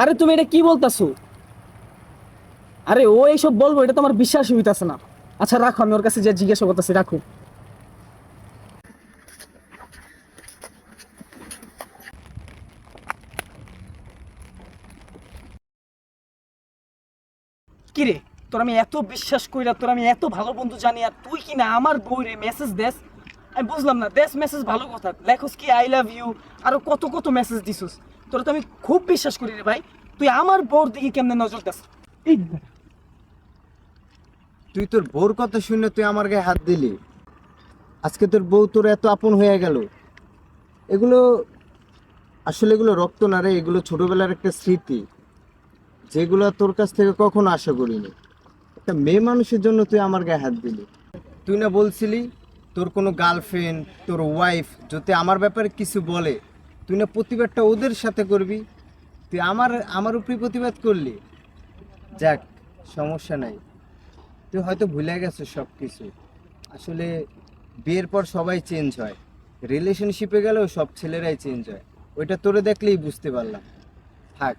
আরে তুমি এটা কি বলতাছো? আরে ও এইসব বলব, এটা তো আমার বিশ্বাসই হইতাছে না। আচ্ছা রাখো, আমি ওর কাছে যে জিজ্ঞাসা করতেছি, রাখো। কিরে, তোর আমি এত বিশ্বাস কইরা, তোর আমি এত ভালো বন্ধু জানি, আর তুই কি না আমার বউরে মেসেজ দেস? আমি বুঝলাম না দেশ মেসেজ ভালো কথা। লেখস কি আই লাভ ইউ আরও কত কত মেসেজ দিছিস। তোর তো আমি খুব বিশ্বাস করি রে ভাই। তুই আমার বউর দিকে কেমনে নজর দাস? তুই তোর বউর কথা শুনে তুই আমার গায়ে হাত দিলি। আজকে তোর বউ তোর এত আপন হয়ে গেল। এগুলো, আসলে এগুলো রক্ত না রে, এগুলো ছোটবেলার একটা স্মৃতি। যেগুলো তোর কাছ থেকে কখনো আশা করিনি। একটা মেয়ে মানুষের জন্য তুই আমার গায়ে হাত দিলি। তুই না বলছিলি, তোর কোনো গার্লফ্রেন্ড তোর ওয়াইফ যদি আমার ব্যাপারে কিছু বলে তুই না প্রতিবাদটা ওদের সাথে করবি? তুই আমার আমার উপরে প্রতিবাদ করলি? যাক, সমস্যা নাই। তুই হয়তো ভুলে গেছো সব কিছু আসলে বিয়ের পর সবাই চেঞ্জ হয়। রিলেশনশিপে গেলেও সব ছেলেরাই চেঞ্জ হয়। ওইটা তোরে দেখলেই বুঝতে পারলাম। থাক।